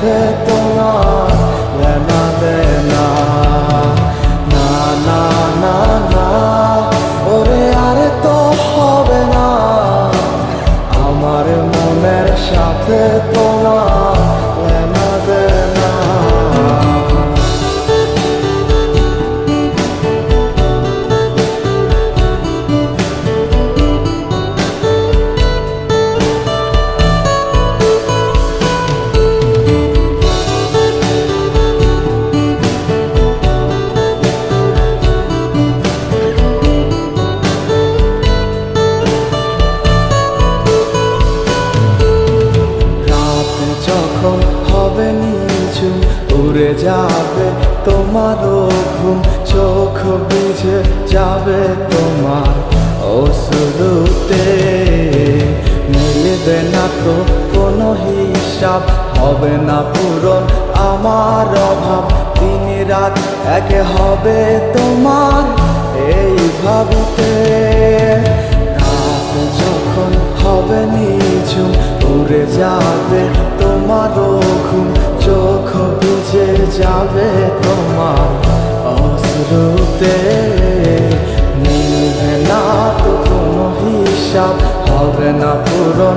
সাথে তোমারও ঘুম, চোখ ভিজে যাবে তোমার অসুরুতে মিলবে না তো কোনো হিসাব, হবে না পূরণ আমার অভাব। দিন রাত এক হবে তোমার এই ভাবিতে। রাত যখন হবে নিঝুম, উড়ে যাবে তোমারও তোমার অশ্রুতে। মিলবে না তো কোনো হিসাব হবে না পূরণ।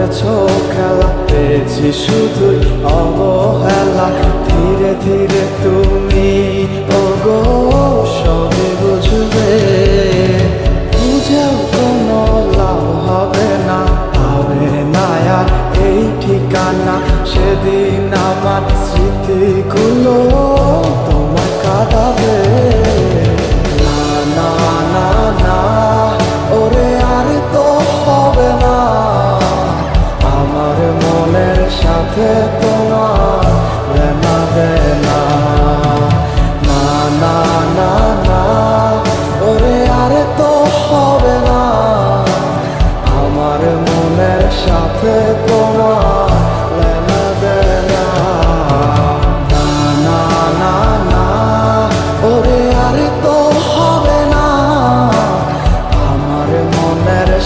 করেছ খেলা? পেয়েছি শুধুই অবহেলা। ধীরে ধীরে তুমি, ওগো সবে বুঝবে। বুঝেও কোনো লাভ হবে না। হবে না এই ঠিকানা সেদিন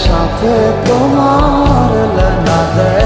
সাথে তোমার লেনা দেনা